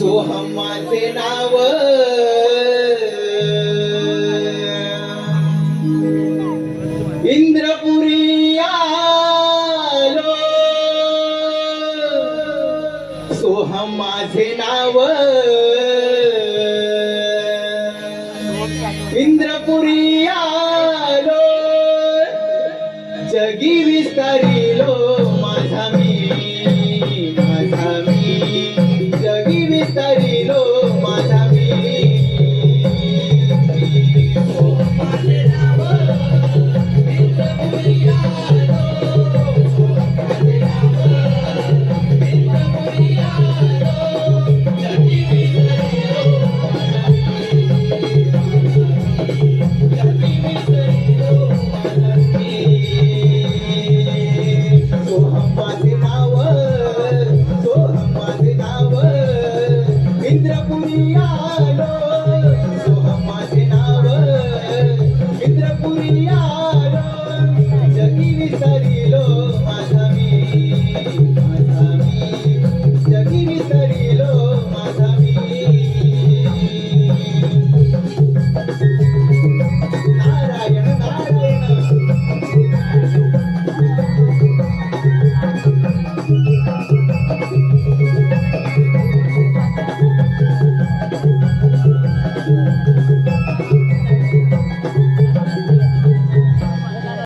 सोहम माझे नाव। इंद्रपुरी आलो सोहम माझे नाव। इंद्रपुरी आलो जगी विस्तारिलो। जगी ¡Es una bromilla!